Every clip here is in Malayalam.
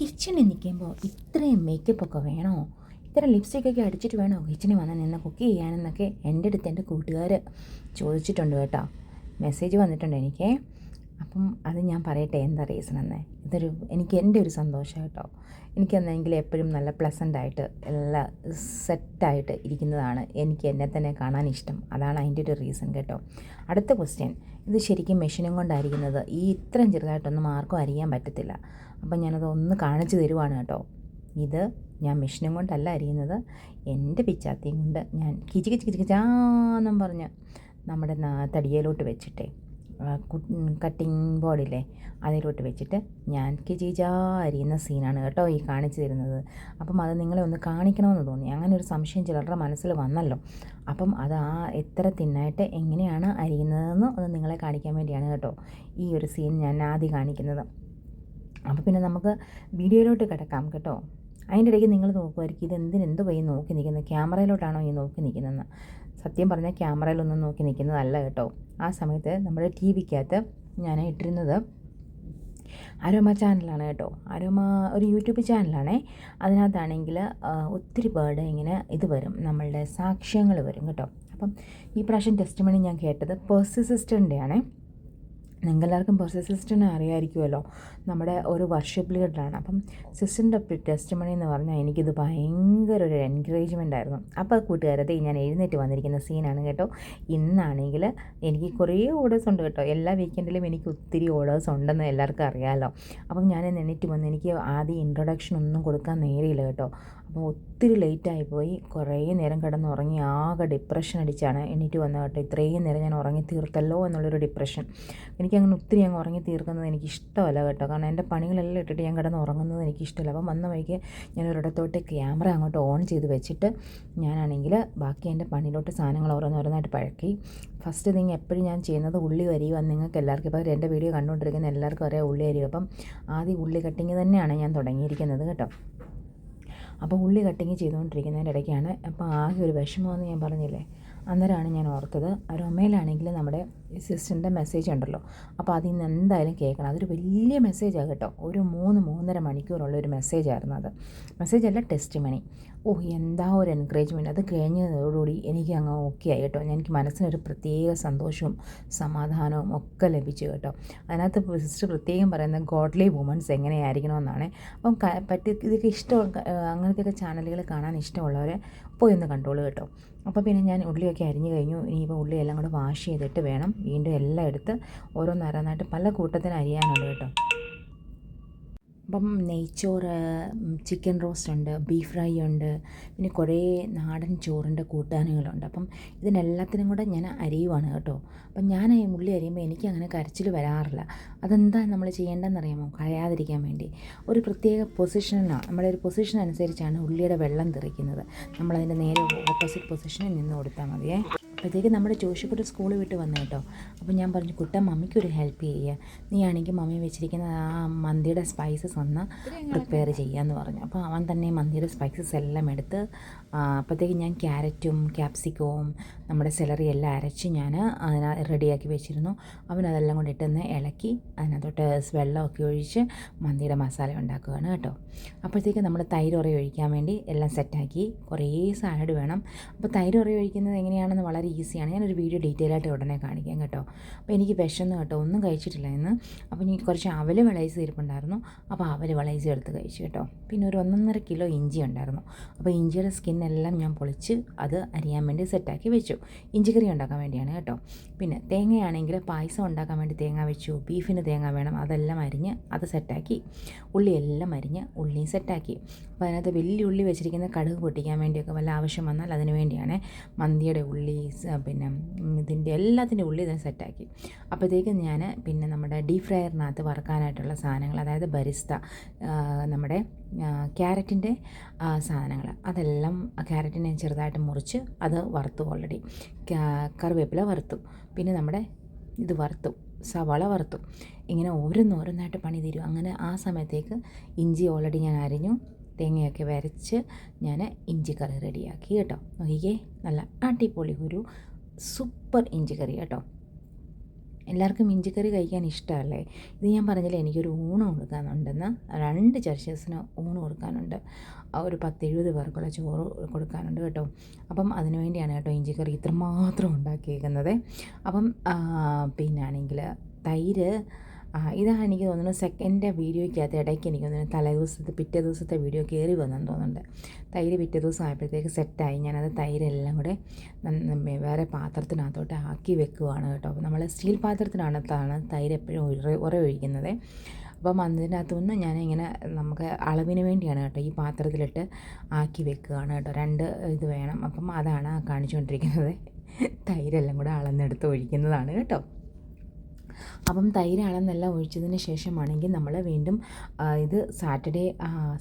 കിച്ചണിൽ നിൽക്കുമ്പോൾ ഇത്രയും മേക്കപ്പ് ഒക്കെ വേണോ? ഇത്ര ലിപ്സ്റ്റിക്കൊക്കെ അടിച്ചിട്ട് വേണോ കിച്ചണിൽ വന്ന് നിന്ന് കുക്ക് ചെയ്യാനെന്നൊക്കെ എന്റെ അടുത്ത് എന്റെ കൂട്ടുകാർ ചോദിച്ചിട്ടുണ്ട് കേട്ടോ. മെസ്സേജ് വന്നിട്ടുണ്ട് എനിക്ക്. അപ്പം അത് ഞാൻ പറയട്ടെ എന്താ റീസൺ എന്ന്? ഇതൊരു എനിക്ക് എന്റെ ഒരു സന്തോഷം കേട്ടോ. എനിക്കെന്നെങ്കിൽ എപ്പോഴും നല്ല പ്ലസന്റായിട്ട് എല്ലാ സെറ്റായിട്ട് ഇരിക്കുന്നതാണ് എനിക്ക് എന്നെ തന്നെ കാണാൻ ഇഷ്ടം. അതാണ് അതിന്റെ ഒരു റീസൺ കേട്ടോ. അടുത്ത ക്വസ്റ്റ്യൻ ഇത് ശരിക്കും മെഷീനും കൊണ്ടായിരിക്കുന്നത്. ഈ ഇത്രയും ചെറുതായിട്ടൊന്നും ആർക്കും അരിയാൻ പറ്റത്തില്ല. അപ്പം ഞാനത് ഒന്ന് കാണിച്ചു തരുവാണ് കേട്ടോ. ഇത് ഞാൻ മെഷീനും കൊണ്ടല്ല അരിയുന്നത്. എന്റെ പിച്ചാത്തിയും കൊണ്ട് ഞാൻ കിച്ചി കിച്ചി കിച്ചി കിച്ചാന്നും പറഞ്ഞ് നമ്മുടെ തടിയയിലോട്ട് വെച്ചിട്ടേ കട്ടിങ് ബോർഡില്ലേ അതിലോട്ട് വെച്ചിട്ട് ഞാൻ കിചിജാ അരിയുന്ന സീനാണ് കേട്ടോ ഈ കാണിച്ചു തരുന്നത്. അപ്പം അത് നിങ്ങളെ ഒന്ന് കാണിക്കണമെന്ന് തോന്നി. അങ്ങനെ ഒരു സംശയം ചിലരുടെ മനസ്സിൽ വന്നല്ലോ. അപ്പം അത് ആ എത്ര തിന്നായിട്ട് എങ്ങനെയാണ് അരിയുന്നതെന്ന് ഒന്ന് നിങ്ങളെ കാണിക്കാൻ വേണ്ടിയാണ് കേട്ടോ ഈ ഒരു സീൻ ഞാൻ ആദ്യം കാണിക്കുന്നത്. അപ്പോൾ പിന്നെ നമുക്ക് വീഡിയോയിലോട്ട് കിടക്കാം കേട്ടോ. അതിന്റെ ഇടയ്ക്ക് നിങ്ങൾ നോക്കുമായിരിക്കും ഇത് എന്തിനെന്ത് പോയി നോക്കി നിൽക്കുന്നത്? ക്യാമറയിലോട്ടാണോ ഈ നോക്കി നിൽക്കുന്നതെന്ന് സത്യം പറഞ്ഞാൽ ക്യാമറയിലൊന്നും നോക്കി നിൽക്കുന്നതല്ല കേട്ടോ. ആ സമയത്ത് നമ്മുടെ ടി വിക്കകത്ത് ഞാൻ ഇട്ടിരുന്നത് അരോമ ചാനലാണ് കേട്ടോ. അരോമ ഒരു യൂട്യൂബ് ചാനലാണേ. അതിനകത്താണെങ്കിൽ ഒത്തിരി ബേർഡ് ഇങ്ങനെ ഇത് വരും. നമ്മളുടെ സാക്ഷ്യങ്ങൾ വരും കേട്ടോ. അപ്പം ഈ പ്രാവശ്യം ടെസ്റ്റ് മണി ഞാൻ കേട്ടത് പേഴ്സി സിസ്റ്ററിന്റെ നിങ്ങൾക്ക് എല്ലാവർക്കും പേഴ്സി സിസ്റ്ററിനെ അറിയാമായിരിക്കുമല്ലോ നമ്മുടെ ഒരു വർഷിപ്പ് ലീഡറാണ് അപ്പം സിസ്റ്ററിന്റെ ടെസ്റ്റ് മണി എന്ന് പറഞ്ഞാൽ എനിക്കിത് ഭയങ്കര ഒരു എൻകറേജ്മെന്റ് ആയിരുന്നു. അപ്പോൾ കൂട്ടുകാരത്തെ ഞാൻ എഴുന്നേറ്റ് വന്നിരിക്കുന്ന സീനാണ് കേട്ടോ. ഇന്നാണെങ്കിൽ എനിക്ക് കുറേ ഓർഡേഴ്സ് ഉണ്ട് കേട്ടോ. എല്ലാ വീക്കെൻഡിലും എനിക്ക് ഒത്തിരി ഓർഡേഴ്സ് ഉണ്ടെന്ന് എല്ലാവർക്കും അറിയാമല്ലോ അപ്പം ഞാൻ എണീറ്റ് വന്ന് എനിക്ക് ആദ്യം ഇൻട്രൊഡക്ഷൻ ഒന്നും കൊടുക്കാൻ നേരെയില്ല കേട്ടോ. അപ്പോൾ ഒത്തിരി ലേറ്റായി പോയി. കുറേ നേരം കിടന്ന് ഉറങ്ങി ആകെ ഡിപ്രഷൻ അടിച്ചാണ് എണീറ്റ് വന്നത് കേട്ടോ. ഇത്രയും നേരം ഞാൻ ഉറങ്ങി തീർത്തല്ലോ എന്നുള്ളൊരു ഡിപ്രഷൻ എനിക്കങ്ങനെ ഒത്തിരി അങ്ങ് ഉറങ്ങി തീർക്കുന്നത് എനിക്ക് ഇഷ്ടമല്ല കേട്ടോ. കാരണം എന്റെ പണികളെല്ലാം ഇട്ടിട്ട് ഞാൻ കിടന്ന് ഉറങ്ങുന്നത് എനിക്ക് ഇഷ്ടമല്ല അപ്പം വന്ന വഴിക്ക് ഞാൻ ഒരിടത്തോട്ട് ക്യാമറ അങ്ങോട്ട് ഓൺ ചെയ്ത് വെച്ചിട്ട് ഞാനാണെങ്കിൽ ബാക്കി എന്റെ പണിയിലോട്ട് സാധനങ്ങൾ ഓരോന്നോരോന്നായിട്ട് പഴക്കി. ഫസ്റ്റ് നിങ്ങൾ എപ്പോഴും ഞാൻ ചെയ്യുന്നത് ഉള്ളി അരിയുക നിങ്ങൾക്ക് എല്ലാവർക്കും ഇപ്പോൾ എന്റെ വീഡിയോ കണ്ടുകൊണ്ടിരിക്കുന്ന എല്ലാവർക്കും അറിയാം ഉള്ളി അരിയുക അപ്പം ആദ്യം ഉള്ളി കട്ടിങ് തന്നെയാണ് ഞാൻ തുടങ്ങിയിരിക്കുന്നത് കേട്ടോ. അപ്പോൾ ഉള്ളി കട്ടിങ് ചെയ്തുകൊണ്ടിരിക്കുന്നതിന്റെ ഇടയ്ക്കാണ് അപ്പോൾ ആകെ ഒരു വിഷമമെന്ന് ഞാൻ പറഞ്ഞില്ലേ? അന്നേരമാണ് ഞാൻ ഓർത്തത്. റൊമയിലാണെങ്കിൽ നമ്മുടെ സിസ്റ്ററിന്റെ മെസ്സേജ് ഉണ്ടല്ലോ. അപ്പോൾ അതിൽ നിന്ന് എന്തായാലും കേൾക്കണം. അതൊരു വലിയ മെസ്സേജാണ് കേട്ടോ. ഒരു മൂന്ന് മൂന്നര മണിക്കൂറുള്ള ഒരു മെസ്സേജായിരുന്നു അത്. മെസ്സേജല്ല ടെസ്റ്റ് മണി ഓ എന്താ ഒരു എൻകറേജ്മെന്റ് അത് കഴിഞ്ഞതോടുകൂടി എനിക്ക് അങ്ങ് ഓക്കെ ആയി കേട്ടോ. എനിക്ക് മനസ്സിനൊരു പ്രത്യേക സന്തോഷവും സമാധാനവും ഒക്കെ ലഭിച്ചു കേട്ടോ. അതിനകത്ത് സിസ്റ്റർ പ്രത്യേകം പറയുന്ന ഗോഡ്ലി വുമൻസ് എങ്ങനെയായിരിക്കണമെന്നാണ്. അപ്പം പറ്റി ഇതൊക്കെ ഇഷ്ടം അങ്ങനത്തെയൊക്കെ ചാനലുകൾ കാണാൻ ഇഷ്ടമുള്ളവരെ പോയി ഒന്ന് കണ്ടോളൂ കേട്ടോ. അപ്പോൾ പിന്നെ ഞാൻ ഉള്ളിയൊക്കെ അരിഞ്ഞു കഴിഞ്ഞു. ഇനിയിപ്പോൾ ഉള്ളി എല്ലാം കൂടെ വാഷ് ചെയ്തിട്ട് വേണം വീണ്ടും എല്ലാം എടുത്ത് ഓരോന്നോരോന്നായിട്ട് പല കൂട്ടത്തിന് അരിയാനുണ്ട് കേട്ടോ. അപ്പം നെയ്ച്ചോറ് ചിക്കൻ റോസ്റ്റ് ഉണ്ട് ബീഫ് ഫ്രൈ ഉണ്ട് പിന്നെ കുറേ നാടൻ ചോറിന്റെ കൂട്ടാനുകളുണ്ട്. അപ്പം ഇതിനെല്ലാത്തിനും കൂടെ ഞാൻ അരിയുവാണ് കേട്ടോ. അപ്പം ഞാൻ ഈ ഉള്ളി അരിയുമ്പോൾ എനിക്ക് അങ്ങനെ കരച്ചിൽ വരാറില്ല. അതെന്താ നമ്മൾ ചെയ്യേണ്ടതെന്ന് അറിയാമോ കരയാതിരിക്കാൻ വേണ്ടി. ഒരു പ്രത്യേക പൊസിഷനാണ് നമ്മുടെ ഒരു പൊസിഷൻ അനുസരിച്ചാണ് ഉള്ളിയുടെ വെള്ളം തെറിക്കുന്നത്. നമ്മളതിന്റെ നേരെ ഓപ്പോസിറ്റ് പൊസിഷനിൽ നിന്ന് കൊടുത്താൽ മതിയേ. അപ്പോഴത്തേക്ക് നമ്മുടെ ജോഷിക്കുട്ടി സ്കൂൾ വിട്ട് വന്നു കേട്ടോ. അപ്പോൾ ഞാൻ പറഞ്ഞു കുട്ട മമ്മിക്കൊരു ഹെൽപ്പ് ചെയ്യുക നീ ആണെങ്കിൽ മമ്മി വെച്ചിരിക്കുന്ന ആ മന്തിയുടെ സ്പൈസസ് ഒന്ന് പ്രിപ്പയർ ചെയ്യാമെന്ന് പറഞ്ഞു. അപ്പോൾ അവൻ തന്നെ മന്തിയുടെ സ്പൈസസ് എല്ലാം എടുത്ത് അപ്പോഴത്തേക്ക് ഞാൻ ക്യാരറ്റും ക്യാപ്സിക്കവും നമ്മുടെ സെലറി എല്ലാം അരച്ച് ഞാൻ അതിന റെഡിയാക്കി വെച്ചിരുന്നു. അവൻ കൊണ്ട് ഇട്ടൊന്ന് ഇളക്കി അതിനകത്തോട്ട് വെള്ളമൊക്കെ ഒഴിച്ച് മന്തിയുടെ മസാല ഉണ്ടാക്കുകയാണ് കേട്ടോ. അപ്പോഴത്തേക്ക് നമ്മൾ തൈര് ഉറ ഒഴിക്കാൻ വേണ്ടി എല്ലാം സെറ്റാക്കി കുറേ സാലഡ് വേണം. അപ്പോൾ തൈര് ഉറ ഒഴിക്കുന്നത് എങ്ങനെയാണെന്ന് വളരെ ഈസിയാണ്. ഞാനൊരു വീഡിയോ ഡീറ്റെയിൽ ആയിട്ട് ഉടനെ കാണിക്കാം കേട്ടോ. അപ്പോൾ എനിക്ക് വിശന്ന് കേട്ടോ ഒന്നും കഴിച്ചിട്ടില്ല ഇന്ന്. അപ്പോൾ എനിക്ക് കുറച്ച് അവൽ വിളയിച്ച് ഇരിപ്പുണ്ടായിരുന്നു അപ്പോൾ അവൽ വിളയിച്ച് എടുത്ത് കഴിച്ചു കേട്ടോ. പിന്നെ ഒരു ഒന്നൊന്നര കിലോ ഇഞ്ചി ഉണ്ടായിരുന്നു. അപ്പോൾ ഇഞ്ചിയുടെ സ്കിന്നെല്ലാം ഞാൻ പൊളിച്ച് അത് അരിയാൻ വേണ്ടി സെറ്റാക്കി വെച്ചു. ഇഞ്ചിക്കറി കറി ഉണ്ടാക്കാൻ വേണ്ടിയാണ് കേട്ടോ. പിന്നെ തേങ്ങയാണെങ്കിൽ പായസം ഉണ്ടാക്കാൻ വേണ്ടി തേങ്ങ വെച്ചു ബീഫിന് തേങ്ങ വേണം അതെല്ലാം അരിഞ്ഞ് അത് സെറ്റാക്കി ഉള്ളിയെല്ലാം അരിഞ്ഞ് ഉള്ളിയും സെറ്റാക്കി അപ്പോൾ അതിനകത്ത് വലിയ ഉള്ളി വെച്ചിരിക്കുന്ന കടുക് പൊട്ടിക്കാൻ വേണ്ടിയൊക്കെ വല്ല ആവശ്യം വന്നാൽ അതിന് വേണ്ടിയാണ് മന്തിയുടെ ഉള്ളി പിന്നെ ഇതിന്റെ എല്ലാത്തിന്റെ ഉള്ളിൽ ഇത് സെറ്റാക്കി അപ്പോഴത്തേക്കും ഞാൻ പിന്നെ നമ്മുടെ ഡീപ് ഫ്രയറിനകത്ത് വറുക്കാനായിട്ടുള്ള സാധനങ്ങൾ അതായത് ബരിസ്ത നമ്മുടെ ക്യാരറ്റിന്റെ സാധനങ്ങൾ അതെല്ലാം ക്യാരറ്റിനെ ചെറുതായിട്ട് മുറിച്ച് അത് വറുത്തു ഓൾറെഡി കറിവേപ്പില വറുത്തു. പിന്നെ നമ്മുടെ ഇത് വറുത്തു സവാള വറുത്തു. ഇങ്ങനെ ഓരോന്നോരോന്നായിട്ട് പണി തരും. അങ്ങനെ ആ സമയത്തേക്ക് ഇഞ്ചി ഓൾറെഡി ഞാൻ അരിഞ്ഞു. തേങ്ങയൊക്കെ വരച്ച് ഞാൻ ഇഞ്ചി കറി റെഡിയാക്കി കേട്ടോ. നോക്കിക്കേ നല്ല അടിപൊളി ഒരു സൂപ്പർ ഇഞ്ചി കറി കേട്ടോ. എല്ലാവർക്കും ഇഞ്ചിക്കറി കഴിക്കാൻ ഇഷ്ടമല്ലേ? ഇത് ഞാൻ പറഞ്ഞില്ലേ എനിക്കൊരു ഊണ് കൊടുക്കാനുണ്ടെന്ന്. രണ്ട് ചർച്ചസിന് ഊണ് കൊടുക്കാനുണ്ട്. ഒരു പത്തെഴുപത് പേർക്കുള്ള ചോറ് കൊടുക്കാനുണ്ട് കേട്ടോ. അപ്പം അതിന് വേണ്ടിയാണ് കേട്ടോ ഇഞ്ചിക്കറി ഇത്രമാത്രം ഉണ്ടാക്കിയേക്കുന്നത്. അപ്പം പിന്നാണെങ്കിൽ തൈര് ഇതാണ് എനിക്ക് തോന്നുന്നത് സെക്കൻഡ് വീഡിയോയ്ക്കകത്ത് ഇടയ്ക്ക് എനിക്ക് തോന്നുന്നു തലേ ദിവസത്തെ പിറ്റേ ദിവസത്തെ വീഡിയോ കയറി വന്നെന്ന് തോന്നുന്നുണ്ട്. തൈര് പിറ്റേ ദിവസം ആയപ്പോഴത്തേക്ക് സെറ്റായി ഞാനത് തൈരെല്ലാം കൂടെ വേറെ പാത്രത്തിനകത്തോട്ട് ആക്കി വെക്കുവാണ് കേട്ടോ. അപ്പോൾ നമ്മൾ സ്റ്റീൽ പാത്രത്തിനകത്താണ് തൈര് എപ്പോഴും ഉര ഒഴിക്കുന്നത് അപ്പം അതിനകത്തുനിന്ന് ഞാനിങ്ങനെ നമുക്ക് അളവിന് വേണ്ടിയാണ് കേട്ടോ ഈ പാത്രത്തിലിട്ട് ആക്കി വെക്കുകയാണ് കേട്ടോ. രണ്ട് ഇത് വേണം. അപ്പം അതാണ് കാണിച്ചുകൊണ്ടിരിക്കുന്നത്. തൈരെല്ലാം കൂടെ അളന്നെടുത്ത് ഒഴിക്കുന്നതാണ് കേട്ടോ. അപ്പം തൈര് അളന്നെല്ലാം ഒഴിച്ചതിന് ശേഷമാണെങ്കിൽ നമ്മൾ വീണ്ടും ഇത് സാറ്റർഡേ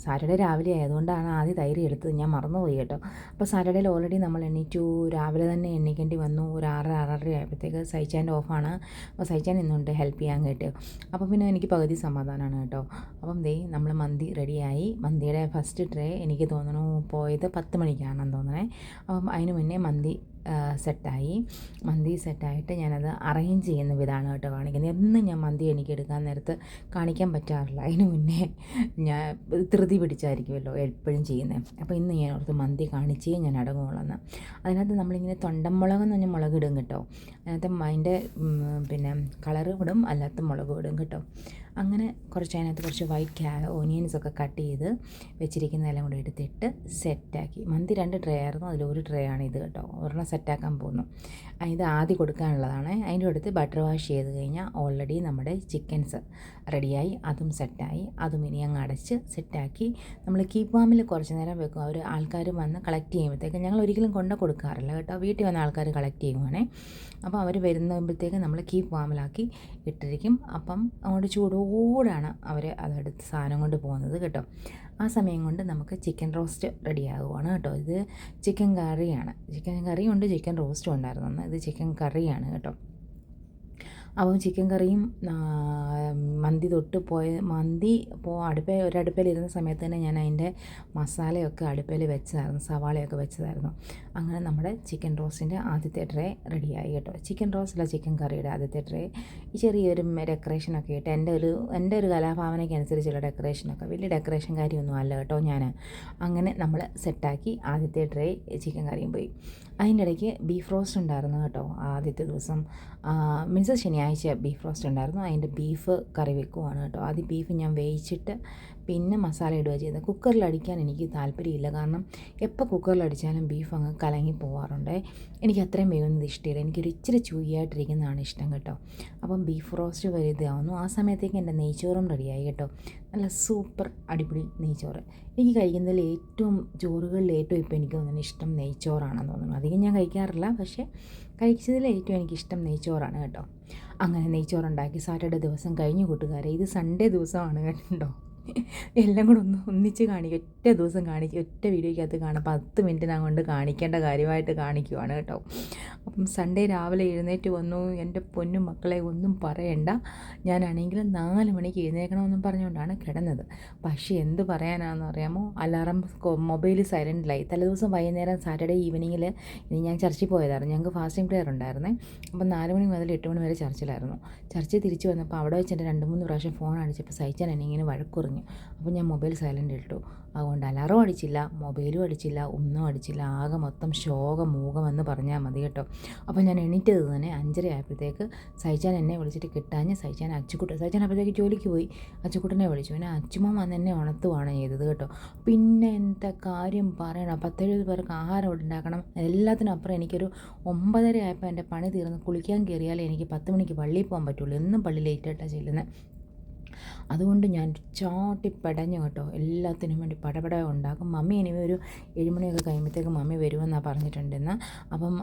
സാറ്റർഡേ രാവിലെ ആയതുകൊണ്ടാണ് ആദ്യം തൈര് എടുത്തത്. ഞാൻ മറന്നുപോയി കേട്ടോ. അപ്പോൾ സാറ്റർഡേയിൽ ഓൾറെഡി നമ്മൾ എണ്ണീറ്റു രാവിലെ തന്നെ എണ്ണിക്കേണ്ടി വന്നു. ഒരു ആറ് ആറര ആയപ്പോഴത്തേക്ക് സൈച്ചാന്റെ ഓഫാണ് അപ്പോൾ സൈച്ചാൻ ഇന്നുണ്ട് ഹെൽപ്പ് ചെയ്യാൻ കേട്ടോ. അപ്പോൾ പിന്നെ എനിക്ക് പകുതി സമാധാനമാണ് കേട്ടോ. അപ്പം ദേ നമ്മൾ മന്തി റെഡിയായി. മന്തിയുടെ ഫസ്റ്റ് ട്രേ എനിക്ക് തോന്നുന്നു പോയത് പത്ത് മണിക്കാണെന്ന് തോന്നണേ. അപ്പം അതിന് മുന്നേ മന്തി സെറ്റായി. മന്തി സെറ്റായിട്ട് ഞാനത് അറേഞ്ച് ചെയ്യുന്ന വിധമാണ് കേട്ടോ കാണിക്കുന്നത്. എന്നും ഞാൻ മന്തി എനിക്ക് എടുക്കാൻ നേരത്ത് കാണിക്കാൻ പറ്റാറില്ല. അതിന് മുന്നേ ഞാൻ ധൃതി പിടിച്ചായിരിക്കുമല്ലോ എപ്പോഴും ചെയ്യുന്നത്. അപ്പോൾ ഇന്ന് ഞാൻ ഓർത്ത് മന്തി കാണിച്ചേ ഞാൻ അടങ്ങുള്ളൂ അതിനകത്ത് നമ്മളിങ്ങനെ തൊണ്ടമുളക് എന്ന് പറഞ്ഞാൽ മുളക് ഇടും കേട്ടോ. അതിനകത്ത് അതിന്റെ പിന്നെ കളറ് ഇടും അല്ലാത്ത മുളക് ഇടും കേട്ടോ. അങ്ങനെ കുറച്ച് അതിനകത്ത് കുറച്ച് വൈറ്റ് ക്യാ ഓനിയൻസ് ഒക്കെ കട്ട് ചെയ്ത് വെച്ചിരിക്കുന്നതെല്ലാം കൂടി എടുത്തിട്ട് സെറ്റാക്കി മന്തി രണ്ട് ട്രേ ആയിരുന്നു. അതിൽ ഒരു ട്രേ ആണ് ഇത് കേട്ടോ. ഒരെണ്ണം സെറ്റാക്കാൻ പോകുന്നു. ഇത് ആദ്യം കൊടുക്കാനുള്ളതാണ്. അതിന്റെ അടുത്ത് ബട്ടർ വാഷ് ചെയ്ത് കഴിഞ്ഞാൽ ഓൾറെഡി നമ്മുടെ ചിക്കൻസ് റെഡിയായി അതും സെറ്റായി അതും ഇനി അങ്ങ് അടച്ച് സെറ്റാക്കി നമ്മൾ കീപ്പ് വാമിൽ കുറച്ച് നേരം വെക്കും. അവർ ആൾക്കാർ വന്ന് കളക്ട് ചെയ്യുമ്പോഴത്തേക്ക് ഞങ്ങൾ ഒരിക്കലും കൊണ്ട് കൊടുക്കാറില്ല കേട്ടോ. വീട്ടിൽ വന്ന ആൾക്കാർ കളക്ട് ചെയ്യുവാണേ. അപ്പോൾ അവർ വരുമ്പോഴത്തേക്ക് നമ്മൾ കീപ്പ് വാമിലാക്കി ഇട്ടിരിക്കും. അപ്പം അങ്ങോട്ട് ചൂടോടാണ് അവർ അതെടുത്ത് സാധനം കൊണ്ട് പോകുന്നത് കേട്ടോ. ആ സമയം കൊണ്ട് നമുക്ക് ചിക്കൻ റോസ്റ്റ് റെഡിയാകുവാണ് കേട്ടോ. ഇത് ചിക്കൻ കറിയാണ്. ചിക്കൻ കറിയുണ്ട് ചിക്കൻ റോസ്റ്റും ഉണ്ടായിരുന്നു. ഇത് ചിക്കൻ കറിയാണ് കേട്ടോ. അപ്പം ചിക്കൻ കറിയും മന്തി തൊട്ട് പോയ മന്തി പോ അടുപ്പ ഒരടുപ്പിലിരുന്ന സമയത്ത് തന്നെ ഞാൻ അതിന്റെ മസാലയൊക്കെ അടുപ്പയിൽ വെച്ചതായിരുന്നു സവാളയൊക്കെ വെച്ചതായിരുന്നു. അങ്ങനെ നമ്മുടെ ചിക്കൻ റോസ്റ്റിന്റെ ആദ്യത്തെ ട്രേ റെഡിയായി കേട്ടോ. ചിക്കൻ റോസ്റ്റല്ല ചിക്കൻ കറിയുടെ ആദ്യത്തെ ട്രേ ഈ ചെറിയൊരു ഡെക്കറേഷനൊക്കെ ഇട്ട് എന്റെ ഒരു എന്റെ ഒരു കലാഭാവനയ്ക്ക് അനുസരിച്ചുള്ള ഡെക്കറേഷനൊക്കെ വലിയ ഡെക്കറേഷൻ കാര്യമൊന്നും അല്ല കേട്ടോ ഞാൻ അങ്ങനെ നമ്മൾ സെറ്റാക്കി ആദ്യത്തെ ട്രേ ചിക്കൻ കറിയും പോയി. അതിന്റെ ഇടയ്ക്ക് ബീഫ് റോസ്റ്റ് ഉണ്ടായിരുന്നു കേട്ടോ ആദ്യത്തെ ദിവസം. മീൻസ് ശനിയാഴ്ച ബീഫ് റോസ്റ്റ് ഉണ്ടായിരുന്നു. അതിന്റെ ബീഫ് കറി വെക്കുവാണ് കേട്ടോ. ആദ്യം ബീഫ് ഞാൻ വേവിച്ചിട്ട് പിന്നെ മസാല ഇടുക ചെയ്തത് കുക്കറിൽ അടിക്കാൻ എനിക്ക് താല്പര്യമില്ല. കാരണം എപ്പോൾ കുക്കറിൽ അടിച്ചാലും ബീഫ് അങ്ങ് കലങ്ങി പോവാറുണ്ട്. എനിക്ക് അത്രയും വേവുന്നത് ഇഷ്ടമില്ല. എനിക്കൊരു ഇച്ചിരി ചൂയായിട്ടിരിക്കുന്നതാണ് ഇഷ്ടം കേട്ടോ. അപ്പം ബീഫ് റോസ്റ്റ് വലുതാവുന്നു. ആ സമയത്തേക്ക് എന്റെ നെയ്ച്ചോറും റെഡിയായി കേട്ടോ. നല്ല സൂപ്പർ അടിപൊളി നെയ്ച്ചോറ്. എനിക്ക് കഴിക്കുന്നതിൽ ഏറ്റവും ചോറുകളിൽ ഏറ്റവും ഇപ്പോൾ എനിക്ക് തോന്നുന്നത് ഇഷ്ടം നെയ്ച്ചോറാണെന്ന് തോന്നുന്നു. അധികം ഞാൻ കഴിക്കാറില്ല പക്ഷേ കഴിച്ചതിൽ ഏറ്റവും എനിക്കിഷ്ടം നെയ്ച്ചോറാണ് കേട്ടോ. അങ്ങനെ നെയ്ച്ചോറുണ്ടാക്കി സാറ്റർഡേ ദിവസം കഴിഞ്ഞു കൂട്ടുകാരെ. ഇത് സൺഡേ ദിവസമാണ് കേട്ടോ. എല്ലാം കൂടെ ഒന്ന് ഒന്നിച്ച് കാണിക്കും ഒറ്റ ദിവസം കാണിക്കും ഒറ്റ വീഡിയോയ്ക്കകത്ത് കാണാം. പത്ത് ഞാൻ കൊണ്ട് കാണിക്കേണ്ട കാര്യമായിട്ട് കാണിക്കുവാണ് കേട്ടോ. അപ്പം സൺഡേ രാവിലെ എഴുന്നേറ്റ് വന്നു. എന്റെ പൊന്നും മക്കളെ ഒന്നും പറയണ്ട. ഞാനാണെങ്കിൽ നാല് മണിക്ക് എഴുന്നേക്കണമെന്നും പറഞ്ഞുകൊണ്ടാണ് കിടന്നത്. പക്ഷേ എന്ത് പറയാനാണെന്ന് അറിയാമോ? അലാറം മൊബൈൽ സൈലന്റിലായി തലേദിവസം വൈകുന്നേരം സാറ്റർഡേ ഈവനിങ്ങിൽ ഇനി ഞാൻ ചർച്ചിൽ പോയതായിരുന്നു. ഞങ്ങൾക്ക് ഫാസ്റ്റിംഗ് പ്രെയർ ഉണ്ടായിരുന്നേ. അപ്പം നാല് മണി മുതൽ എട്ട് മണി വരെ ചർച്ചിലായിരുന്നു. ചർച്ചിൽ തിരിച്ച് വന്നപ്പോൾ അവിടെ വെച്ച് എന്റെ രണ്ട് മൂന്ന് പ്രാവശ്യം ഫോൺ അടിച്ചപ്പോൾ സഹിച്ചാൻ എന്നെ ഇങ്ങനെ വഴക്കുറഞ്ഞു അപ്പോൾ ഞാൻ മൊബൈൽ സൈലന്റ് ഇട്ടു. അതുകൊണ്ട് അലാറും അടിച്ചില്ല മൊബൈലും അടിച്ചില്ല ഒന്നും അടിച്ചില്ല. ആകെ മൊത്തം ശോകം മൂകമെന്ന് പറഞ്ഞാൽ മതി കേട്ടോ. അപ്പോൾ ഞാൻ എണീറ്റത് തന്നെ അഞ്ചര ആയപ്പോഴത്തേക്ക് സൈച്ചാൻ എന്നെ വിളിച്ചിട്ട് കിട്ടാഞ്ഞ് സൈച്ചാൻ അച്ചുക്കുട്ടൻ സൈച്ചാൻ അപ്പോഴത്തേക്ക് ജോലിക്ക് പോയി. അച്ചുക്കുട്ടനെ വിളിച്ചു. പിന്നെ അച്ചുമ്മ വന്ന് എന്നെ ഉണർത്തുവാണ് ചെയ്തത് കേട്ടോ. പിന്നെ എന്താ കാര്യം പറയണം? പത്തെഴുപത് പേർക്ക് ആഹാരം ഉണ്ടാക്കണം. എല്ലാത്തിനും അപ്പുറം എനിക്കൊരു ഒമ്പതര ആയപ്പോൾ എന്റെ പണി തീർന്ന് കുളിക്കാൻ കയറിയാലേ എനിക്ക് പത്ത് മണിക്ക് പള്ളിയിൽ പോകാൻ പറ്റുള്ളൂ. എന്നും പള്ളി ലേറ്റായിട്ടാണ് ചെല്ലുന്നത് അതുകൊണ്ട് ഞാൻ ചാട്ടി പടഞ്ഞ് കേട്ടോ. എല്ലാത്തിനും വേണ്ടി പടപട ഉണ്ടാക്കും. മമ്മി ഇനി ഒരു ഏഴുമണിയൊക്കെ കഴിയുമ്പോഴത്തേക്ക് മമ്മി വരുമെന്നാണ് പറഞ്ഞിട്ടുണ്ടെന്ന്. അപ്പം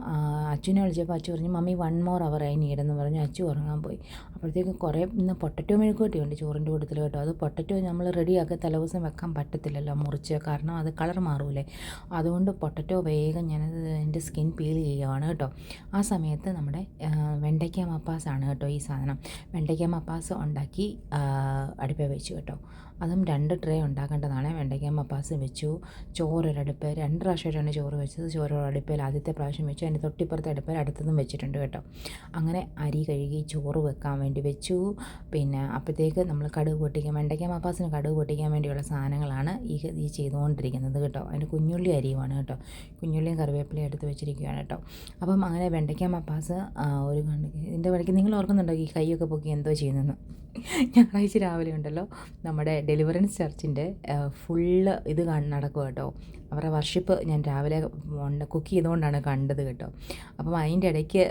അച്ഛനെ വിളിച്ചപ്പോൾ അച്ഛൻ പറഞ്ഞു mummy one more hour I നീടെന്ന് പറഞ്ഞു. അച്ഛൻ ഉറങ്ങാൻ പോയി. അപ്പോഴത്തേക്ക് കുറേ ഇന്ന് പൊട്ടറ്റോ മെഴുക്കുവട്ടിയുണ്ട് ചോറിന്റെ കൂട്ടത്തിൽ കേട്ടോ. അത് പൊട്ടറ്റോ നമ്മൾ റെഡിയാക്കി തലേദിവസം വെക്കാൻ പറ്റത്തില്ലല്ലോ മുറിച്ച്. കാരണം അത് കളർ മാറൂലേ. അതുകൊണ്ട് പൊട്ടറ്റോ വേഗം ഞാനത് എന്റെ സ്കിൻ പീൽ ചെയ്യുകയാണ് കേട്ടോ. ആ സമയത്ത് നമ്മുടെ വെണ്ടയ്ക്ക മപ്പാസാണ് കേട്ടോ ഈ സാധനം. വെണ്ടയ്ക്ക മപ്പാസ് ഉണ്ടാക്കി അടുപ്പേ വെച്ചു കേട്ടോ. അതും രണ്ട് ട്രേ ഉണ്ടാക്കേണ്ടതാണ് വെണ്ടയ്ക്ക മപ്പാസ് വെച്ചു. ചോറൊരടുപ്പ് രണ്ട് പ്രാവശ്യമായിട്ടാണ് ചോറ് വെച്ചത്. ചോറ് അടുപ്പേൽ ആദ്യത്തെ പ്രാവശ്യം വെച്ചു. അതിന്റെ തൊട്ടിപ്പുറത്തെ അടുപ്പിൽ അടുത്തതും വെച്ചിട്ടുണ്ട് കേട്ടോ. അങ്ങനെ അരി കഴുകി ചോറ് വെക്കാൻ വേണ്ടി വെച്ചു. പിന്നെ അപ്പോഴത്തേക്ക് നമ്മൾ കടുക് പൊട്ടിക്കാൻ വെണ്ടയ്ക്ക മപ്പാസിന് കടുക് പൊട്ടിക്കാൻ വേണ്ടിയുള്ള സാധനങ്ങളാണ് ഈ ഈ ചെയ്തുകൊണ്ടിരിക്കുന്നത് കേട്ടോ. അതിന്റെ കുഞ്ഞുള്ളി അരിയുമാണ് കേട്ടോ. കുഞ്ഞുള്ളിയും കറിവേപ്പിലയും എടുത്ത് വെച്ചിരിക്കുകയാണ് കേട്ടോ. അപ്പം അങ്ങനെ വെണ്ടയ്ക്ക മപ്പാസ് ഒരു ഇതിന്റെ വഴിക്ക് നിങ്ങൾ ഓർക്കുന്നുണ്ടോ ഈ കൈയൊക്കെ പൊക്കി എന്തോ ചെയ്യുന്നതെന്ന്? ഞായറാഴ്ച രാവിലെ ഉണ്ടല്ലോ. നമ്മുടെ ഡെലിവറൻസ് ചർച്ചിന്റെ ഫുള്ള് ഇത് നടക്കുക കേട്ടോ അവരുടെ വർഷിപ്പ് ഞാൻ രാവിലെ കുക്ക് ചെയ്തുകൊണ്ടാണ് കണ്ടത് കേട്ടോ. അപ്പം അതിന്റെ ഇടയ്ക്ക്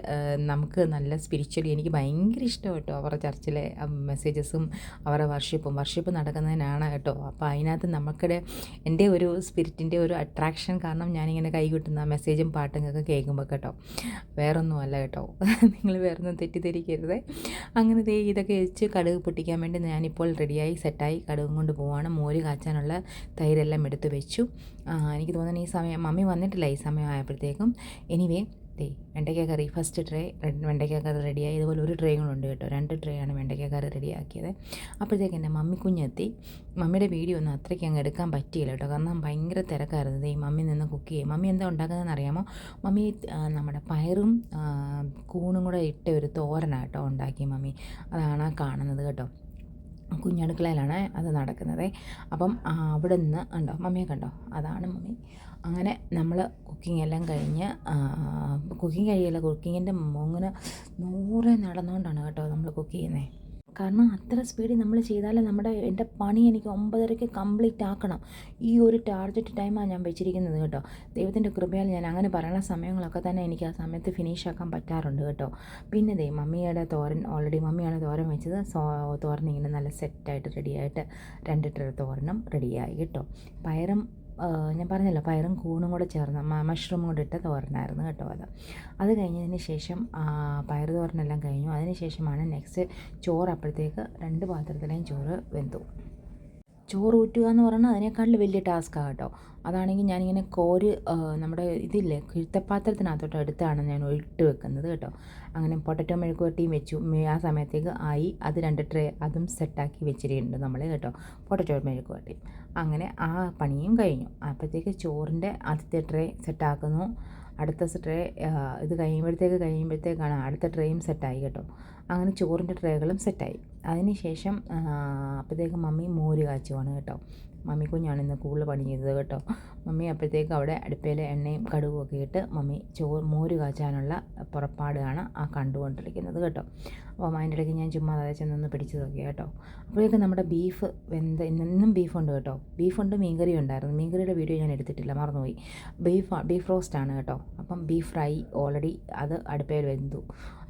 നമുക്ക് നല്ല സ്പിരിച്വലി എനിക്ക് ഭയങ്കര ഇഷ്ടം കേട്ടോ അവരുടെ ചർച്ചിലെ മെസ്സേജസും അവരുടെ വർഷിപ്പും വർഷിപ്പ് നടക്കുന്നതിനാണ് കേട്ടോ. അപ്പോൾ അതിനകത്ത് നമുക്കിടെ എന്റെ ഒരു സ്പിരിറ്റിന്റെ ഒരു അട്രാക്ഷൻ കാരണം ഞാനിങ്ങനെ കൈകിട്ടുന്ന മെസ്സേജും പാട്ടും ഒക്കെ കേൾക്കുമ്പോൾ കേട്ടോ. വേറൊന്നുമല്ല കേട്ടോ. നിങ്ങൾ വേറൊന്നും തെറ്റിദ്ധരിക്കരുത്. അങ്ങനെ ഇതൊക്കെ വെച്ച് കടുക് പൊട്ടിക്കാൻ വേണ്ടി ഞാനിപ്പോൾ റെഡിയായി സെറ്റായി കടുകും കൊണ്ട് പോവാണ്. മോര് കാച്ചാനുള്ള തൈരെല്ലാം എടുത്ത് വെച്ചു. എനിക്ക് തോന്നുന്നു ഈ സമയം മമ്മി വന്നിട്ടില്ല ഈ സമയം ആയപ്പോഴത്തേക്കും. എനിവേ ദേ വെണ്ടയ്ക്ക കറി ഫസ്റ്റ് ട്രേ വെണ്ടയ്ക്ക കറി റെഡിയായി ഇതുപോലെ ഒരു ട്രേ ഉണ്ട് കേട്ടോ. രണ്ട് ട്രേ ആണ് വെണ്ടയ്ക്ക കറി റെഡിയാക്കിയത് അപ്പോഴത്തേക്ക് എന്റെ മമ്മി കുഞ്ഞെത്തി. മമ്മിയുടെ വീഡിയോ ഒന്നും അത്രയ്ക്ക് അങ്ങ് എടുക്കാൻ പറ്റിയില്ല കേട്ടോ. കാരണം ഭയങ്കര തിരക്കായിരുന്നു. ഈ മമ്മി നിന്ന് കുക്ക് ചെയ്യും. മമ്മി എന്താ ഉണ്ടാക്കുന്നതെന്ന് അറിയാമോ? മമ്മി നമ്മുടെ പയറും കൂണും കൂടെ ഇട്ട ഒരു തോരനാണ് കേട്ടോ ഉണ്ടാക്കി മമ്മി. അതാണ് ആ കാണുന്നത് കേട്ടോ. കുഞ്ഞടുക്കളയിലാണ് അത് നടക്കുന്നത്. അപ്പം അവിടെ നിന്ന് ഉണ്ടോ മമ്മിയെ കണ്ടോ? അതാണ് മമ്മി. അങ്ങനെ നമ്മൾ കുക്കിംഗ് എല്ലാം കഴിഞ്ഞ് കുക്കിംഗ് കഴിയല്ല കുക്കിങ്ങിന്റെ മുങ്ങനെ നൂറെ നടന്നുകൊണ്ടാണ് കേട്ടോ നമ്മൾ കുക്ക് ചെയ്യുന്നത് കാരണം അത്ര സ്പീഡിൽ നമ്മൾ ചെയ്താലേ നമ്മുടെ എന്റെ പണി എനിക്ക് ഒമ്പതരയ്ക്ക് കംപ്ലീറ്റ് ആക്കണം. ഈ ഒരു ടാർജറ്റ് ടൈമാണ് ഞാൻ വെച്ചിരിക്കുന്നത് കേട്ടോ. ദൈവത്തിന്റെ കൃപയാൽ ഞാൻ അങ്ങനെ പറയുന്ന സമയങ്ങളൊക്കെ തന്നെ എനിക്ക് ആ സമയത്ത് ഫിനിഷ് ആക്കാൻ പറ്റാറുണ്ട് കേട്ടോ. പിന്നെ ദേ മമ്മിയുടെ തോരൻ ഓൾറെഡി മമ്മിയാണ് തോരൻ വെച്ചത്. സോ തോരൻ ഇങ്ങനെ നല്ല സെറ്റായിട്ട് റെഡിയായിട്ട് രണ്ട് ട്രെ തോരനും റെഡിയായി കേട്ടോ. പയറും ഞാൻ പറഞ്ഞല്ലോ പയറും കൂണും കൂടെ ചേർന്ന് മഷ്റൂമും കൂടെ ഇട്ട തോരനായിരുന്നു കേട്ടോ അത്. അത് കഴിഞ്ഞതിന് ശേഷം പയർ തോരനെല്ലാം കഴിഞ്ഞു. അതിന് ശേഷമാണ് നെക്സ്റ്റ് ചോറ് അപ്പോഴത്തേക്ക് രണ്ട് പാത്രത്തിലെയും ചോറ് വെന്തു. ചോറ് ഊറ്റുക എന്ന് പറഞ്ഞാൽ അതിനേക്കാളും വലിയ ടാസ്ക്കാണ് കേട്ടോ. അതാണെങ്കിൽ ഞാനിങ്ങനെ കോര് നമ്മുടെ ഇതില്ലേ കിഴുത്തപ്പാത്രത്തിനകത്തോട്ട് എടുത്താണ് ഞാൻ ഇട്ട് വെക്കുന്നത് കേട്ടോ. അങ്ങനെ പൊട്ടറ്റോ മെഴുക്കുവരട്ടിയും വെച്ചു. ആ സമയത്തേക്ക് ആയി. അത് രണ്ട് ട്രേ അതും സെറ്റാക്കി വെച്ചിട്ടുണ്ട് നമ്മൾ കേട്ടോ പൊട്ടറ്റോ മെഴുക്കുവരട്ടി അങ്ങനെ ആ പണിയും കഴിഞ്ഞു. അപ്പോഴത്തേക്ക് ചോറിന്റെ ആദ്യത്തെ ട്രേ സെറ്റാക്കുന്നു. അടുത്ത ട്രേ ഇത് കഴിയുമ്പോഴത്തേക്ക് കഴിയുമ്പോഴത്തേക്കാണ് അടുത്ത ട്രേയും സെറ്റായി കേട്ടോ. അങ്ങനെ ചോറിന്റെ ട്രേകളും സെറ്റായി. അതിന് ശേഷം അപ്പോഴത്തേക്ക് മമ്മി മോര് കാച്ചുവാണ് കേട്ടോ. മമ്മി കുഞ്ഞാണ് ഇന്ന് കൂടുതൽ പണി ചെയ്തത് കേട്ടോ. മമ്മി അപ്പോഴത്തേക്ക് അവിടെ അടുപ്പയിൽ എണ്ണയും കടുകും ഒക്കെ ഇട്ട് മമ്മി ചോറ് മോര് കാച്ചാനുള്ള പുറപ്പാടാണ് ആ കണ്ടുകൊണ്ടിരിക്കുന്നത് കേട്ടോ. അപ്പോൾ അതിന്റെ ഇടയ്ക്ക് ഞാൻ ചുമ്മാ അതായത് ചെന്നൊന്ന് പിടിച്ചു നോക്കി കേട്ടോ. അപ്പോഴേക്കും നമ്മുടെ ബീഫ് വെന്ത് ഇന്നും ബീഫുണ്ട് കേട്ടോ. ബീഫുണ്ട് മീൻകറി ഉണ്ടായിരുന്നു. മീൻകറിയുടെ വീഡിയോ ഞാൻ എടുത്തിട്ടില്ല മറന്നുപോയി. ബീഫ് ബീഫ് റോസ്റ്റാണ് കേട്ടോ. അപ്പം ബീഫ് ഫ്രൈ ഓൾറെഡി അത് അടുപ്പയിൽ വെന്തു.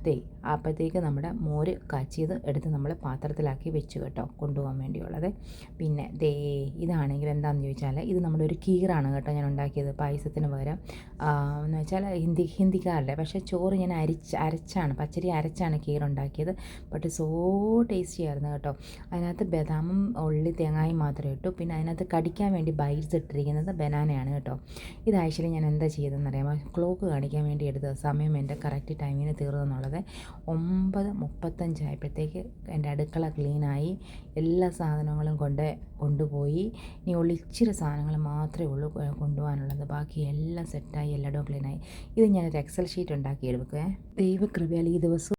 ദേ അപ്പോഴത്തേക്ക് നമ്മുടെ മോര് കാച്ചിയത് എടുത്ത് നമ്മൾ പാത്രത്തിലാക്കി വെച്ചു കേട്ടോ കൊണ്ടുപോകാൻ വേണ്ടിയുള്ളത്. പിന്നെ ദേ ഇതാണെങ്കിൽ എന്താണെന്ന് ചോദിച്ചാൽ ഇത് നമ്മുടെ ഒരു കീറാണ് കേട്ടോ ഞാൻ ഉണ്ടാക്കിയത് പായസത്തിന് പകരം. എന്ന് വെച്ചാൽ ഹിന്ദി ഹിന്ദിക്കാരുടെ പക്ഷേ ചോറ് ഞാൻ അരിച്ച് അരച്ചാണ് പച്ചരി അരച്ചാണ് കീറുണ്ടാക്കിയത്. ബട്ട് സോ ടേസ്റ്റി ആയിരുന്നു കേട്ടോ. അതിനകത്ത് ബദാമും ഉള്ളി തേങ്ങായും മാത്രമേ ഇട്ടു. പിന്നെ അതിനകത്ത് കടിക്കാൻ വേണ്ടി ബൈറ്റ്സ് ഇട്ടിരിക്കുന്നത് ബനാനയാണ് കേട്ടോ. ഇത് ഞാൻ എന്താ ചെയ്തതെന്ന് അറിയാമോ ക്ലോക്ക് കാണിക്കാൻ വേണ്ടി എടുത്തത്. സമയം എന്റെ കറക്റ്റ് ടൈമിന് തീർന്നു ഒമ്പത് മുപ്പത്തഞ്ചായപ്പോഴത്തേക്ക് എന്റെ അടുക്കള ക്ലീനായി എല്ലാ സാധനങ്ങളും കൊണ്ട് കൊണ്ടുപോയി. ഇനി ഒളിച്ചിരി സാധനങ്ങൾ മാത്രമേ ഉള്ളൂ കൊണ്ടുപോകാനുള്ളത്. ബാക്കി എല്ലാം സെറ്റായി എല്ലായിടവും ക്ലീനായി ഇത് ഞാനൊരു എക്സൽ ഷീറ്റ് ഉണ്ടാക്കി എടുക്കുക ദൈവകൃപയാൽ ഈ ദിവസം